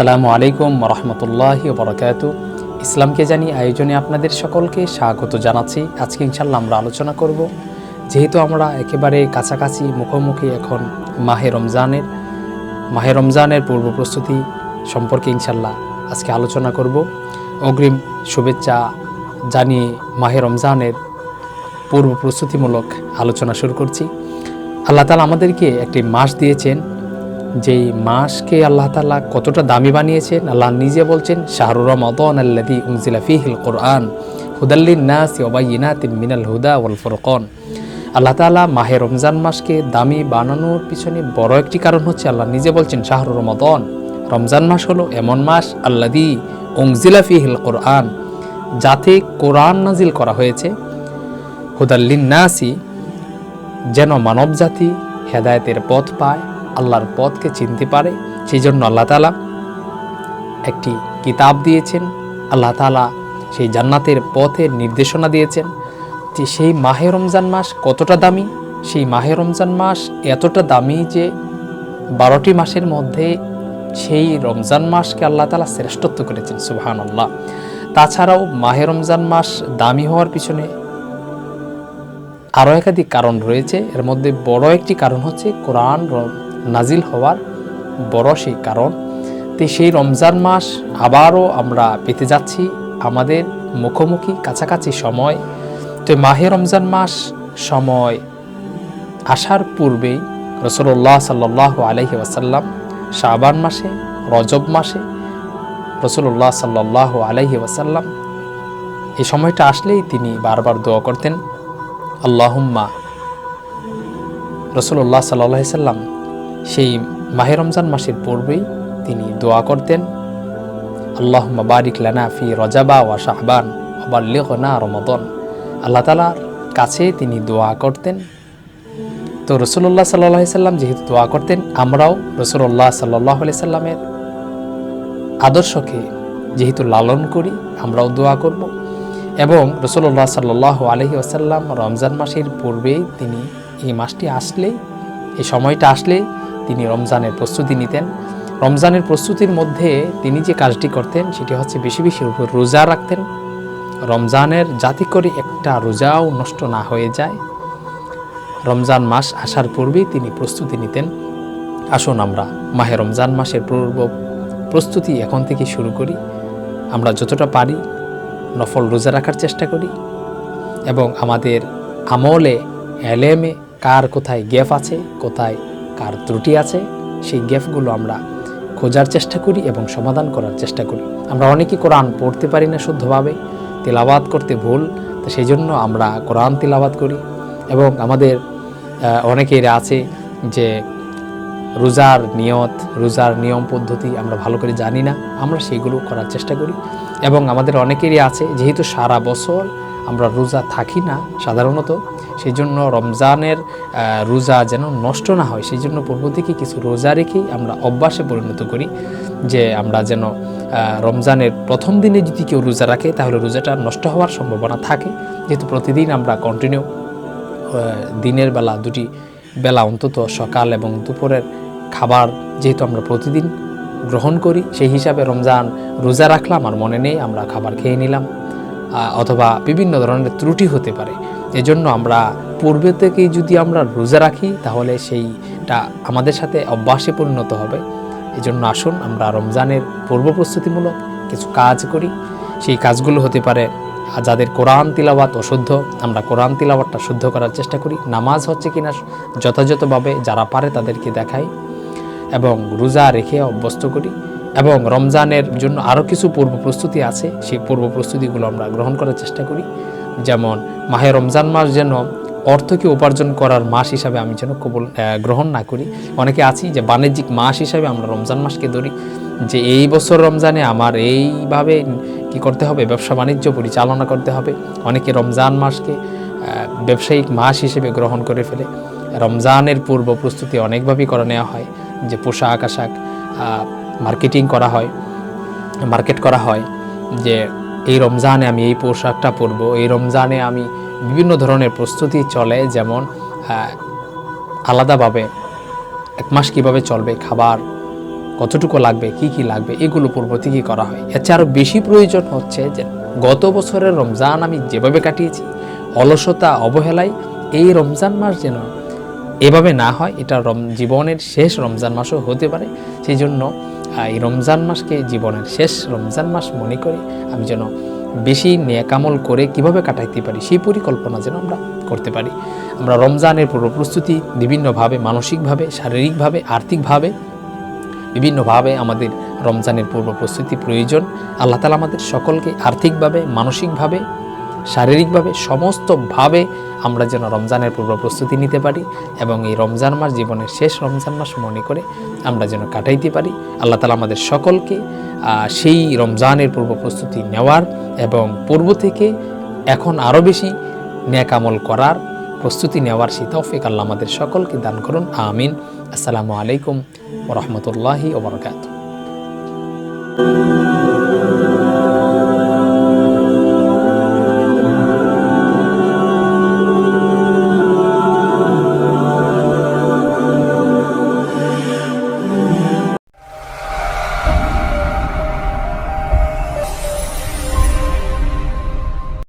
আসসালামু আলাইকুম রহমতুল্লাহি বরকাত ইসলামকে জানি আয়োজনে আপনাদের সকলকে স্বাগত জানাচ্ছি। আজকে ইনশাল্লাহ আমরা আলোচনা করব, যেহেতু আমরা একেবারে কাছাকাছি, মুখোমুখি এখন মাহে রমজানের মাহে রমজানের পূর্ব প্রস্তুতি সম্পর্কে ইনশাল্লাহ আজকে আলোচনা করব। অগ্রিম শুভেচ্ছা জানিয়ে মাহে রমজানের পূর্ব প্রস্তুতিমূলক আলোচনা শুরু করছি। আল্লাহ তালা আমাদেরকে একটি মাস দিয়েছেন যেই মাসকে আল্লাহ তালা কতটা দামি বানিয়েছেন, আল্লাহ নিজে বলছেন শাহরুর রমাদন আল্লাদি উমজিলা ফিহিল কোরআন হুদাল্লিন নাস ওবাইনাত মিনাল হুদা ওয়াল ফুরকন। আল্লাহ তালা মাহে রমজান মাসকে দামি বানানোর পিছনে বড় একটি কারণ হচ্ছে, আল্লাহ নিজে বলছেন শাহরুর রমাদন। রমজান মাস হলো এমন মাস আল্লাদি উমজিলা ফিহিল কোরআন যাতে কোরআন নাজিল করা হয়েছে। হুদাল্লিন নাসি যেন মানবজাতি হেদায়েতের পথ পায় আল্লাহর পথকে চিনতে পারে সেই জন্য আল্লাহ তালা একটি কিতাব দিয়েছেন। আল্লাহ তালা সেই জান্নাতের পথের নির্দেশনা দিয়েছেন যে সেই মাহে রমজান মাস কতটা দামি, সেই মাহে রমজান মাস এতটা দামি যে বারোটি মাসের মধ্যে সেই রমজান মাসকে আল্লাহ তালা শ্রেষ্ঠত্ব করেছেন সুবাহান আল্লাহ তাছাড়াও মাহে রমজান মাস দামি হওয়ার পিছনে আরও একাধিক কারণ রয়েছে। এর মধ্যে বড় একটি কারণ হচ্ছে কোরআন নাজিল হওয়ার বড় সেই কারণ। তো সেই রমজান মাস আবারও আমরা পেতে যাচ্ছি আমাদের মুখোমুখি কাছাকাছি সময়। তো মাহে রমজান মাস সময় আসার পূর্বেই রসুল্লাহ সাল্লাহ আলহি ওয়াসাল্লাম শাবান মাসে, রজব মাসে রসুল্লাহ সাল্লাহ আলহি ওয়াসাল্লাম এই সময়টা আসলেই তিনি বারবার দোয়া করতেন, আল্লাহম্মা রসুল্লাহ সাল্লাহ সাল্লাম সেই মাহে রমজান মাসের পূর্বেই তিনি দোয়া করতেন আল্লাহ বারিক লানা ফি রজাবা ওয়া শাহবান ওবাল্লিগনা রমদন। আল্লাহ তালার কাছে তিনি দোয়া করতেন। তো রসুল্লাহ সাল্লাহ সাল্লাম যেহেতু দোয়া করতেন, আমরাও রসুল্লাহ সাল্লাহ সাল্লামের আদর্শকে যেহেতু লালন করি, আমরাও দোয়া করব। এবং রসুল্লাহ সাল্লাহ আলহি আসাল্লাম রমজান মাসের পূর্বেই তিনি এই মাসটি আসলে এই সময়টা আসলে তিনি রমজানের প্রস্তুতি নিতেন। রমজানের প্রস্তুতির মধ্যে তিনি যে কাজটি করতেন, সেটি হচ্ছে বেশি বেশি উপর রোজা রাখতেন। রমজানের যাতে করে একটা রোজাও নষ্ট না হয়ে যায়। রমজান মাস আসার পূর্বেই তিনি প্রস্তুতি নিতেন। আসুন আমরা মাহে রমজান মাসের পূর্ব প্রস্তুতি এখন থেকে শুরু করি। আমরা যতটা পারি নফল রোজা রাখার চেষ্টা করি এবং আমাদের আমলে এলেমে কার কোথায় গ্যাপ আছে, কোথায় কার ত্রুটি আছে, সেই গ্যাপগুলো আমরা খোঁজার চেষ্টা করি এবং সমাধান করার চেষ্টা করি। আমরা অনেকেই কোরআন পড়তে পারি না শুদ্ধভাবে তেলাবাদ করতে ভুল, তো সেই জন্য আমরা কোরআন তেলাবাদ করি। এবং আমাদের অনেকের আছে যে রোজার নিয়ত, রোজার নিয়ম পদ্ধতি আমরা ভালো করে জানি না। আমরা সেগুলো করার চেষ্টা করি। এবং আমাদের অনেকেরই আছে, যেহেতু সারা বছর আমরা রোজা থাকি না সাধারণত সেই জন্য রমজানের রোজা যেন নষ্ট না হয় সেই জন্য পূর্ব থেকে কিছু রোজা রেখেই আমরা অভ্যাসে পরিণত করি যে আমরা যেন রমজানের প্রথম দিনে যদি কেউ রোজা রাখে, তাহলে রোজাটা নষ্ট হওয়ার সম্ভাবনা থাকে। যেহেতু প্রতিদিন আমরা কন্টিনিউ দিনের বেলা দুটি বেলা অন্তত সকাল এবং দুপুরের খাবার যেহেতু আমরা প্রতিদিন গ্রহণ করি, সেই হিসাবে রমজান রোজা রাখলাম, আর মনে নেই আমরা খাবার খেয়ে নিলাম অথবা বিভিন্ন ধরনের ত্রুটি হতে পারে। এজন্য আমরা পূর্বে থেকেই যদি আমরা রোজা রাখি, তাহলে সেইটা আমাদের সাথে অভ্যাসে পরিণত হবে। এজন্য আসুন, আমরা রমজানের পূর্ব প্রস্তুতিমূলক কিছু কাজ করি। সেই কাজগুলো হতে পারে আর যাদের কোরআন তিলাবাত অশুদ্ধ, আমরা কোরআন তিলাবাতটা শুদ্ধ করার চেষ্টা করি। নামাজ হচ্ছে কিনা যথাযথভাবে যারা পারে তাদেরকে দেখাই এবং রোজা রেখে অভ্যস্ত করি এবং রমজানের জন্য আরও কিছু পূর্ব প্রস্তুতি আছে। সেই পূর্ব প্রস্তুতিগুলো আমরা গ্রহণ করার চেষ্টা করি। যেমন মাহে রমজান মাস যেন অর্থকে উপার্জন করার মাস হিসাবে আমি যেন কবল গ্রহণ না করি। অনেকে আছি যে বাণিজ্যিক মাস হিসাবে আমরা রমজান মাসকে ধরি যে এই বছর রমজানে আমার এইভাবে কি করতে হবে? ব্যবসা বাণিজ্য পরিচালনা করতে হবে। অনেকে রমজান মাসকে ব্যবসায়িক মাস হিসেবে গ্রহণ করে ফেলে। রমজানের পূর্ব প্রস্তুতি অনেকভাবেই করে নেওয়া হয়। যে পোশাক আশাক মার্কেটিং করা হয় মার্কেট করা হয় যে এই রমজানে আমি এই পোশাকটা পরবো। এই রমজানে আমি বিভিন্ন ধরনের প্রস্তুতি চলে যেমন আলাদাভাবে এক মাস কীভাবে চলবে? খাবার কতটুকু লাগবে, কি কি লাগবে, এগুলো পূর্ব থেকেই করা হয়। আরও বেশি প্রয়োজন হচ্ছে যে গত বছরের রমজান আমি যেভাবে কাটিয়েছি, অলসতা অবহেলায় এই রমজান মাস যেন এভাবে না হয়, এটা রম, জীবনের শেষ রমজান মাসও হতে পারে। সেই জন্য এই রমজান মাসকে জীবনের শেষ রমজান মাস মনে করে আমি যেন বেশি নেকামল করে কীভাবে কাটাইতে পারি, সেই পরিকল্পনা যেন আমরা করতে পারি। আমরা রমজানের পূর্ব প্রস্তুতি বিভিন্নভাবে, মানসিকভাবে, শারীরিকভাবে, আর্থিকভাবে বিভিন্নভাবে আমাদের রমজানের পূর্ব প্রস্তুতি প্রয়োজন। আল্লাহ তালা আমাদের সকলকে আর্থিকভাবে, মানসিকভাবে, শারীরিকভাবে সমস্তভাবে আমরা যেন রমজানের পূর্ব প্রস্তুতি নিতে পারি এবং এই রমজান মাস, জীবনের শেষ রমজান মাস মনে করে আমরা যেন কাটাইতে পারি। আল্লাহ তালা আমাদের সকলকে সেই রমজানের পূর্ব প্রস্তুতি নেওয়ার এবং পূর্ব থেকে এখন আরও বেশি ন্যাকামল করার প্রস্তুতি নেওয়ার সেই তৌফিক আল্লাহ আমাদের সকলকে দান করুন আমিন। আসসালামু আলাইকুম ওরহমতুল্লাহি ওবরকাত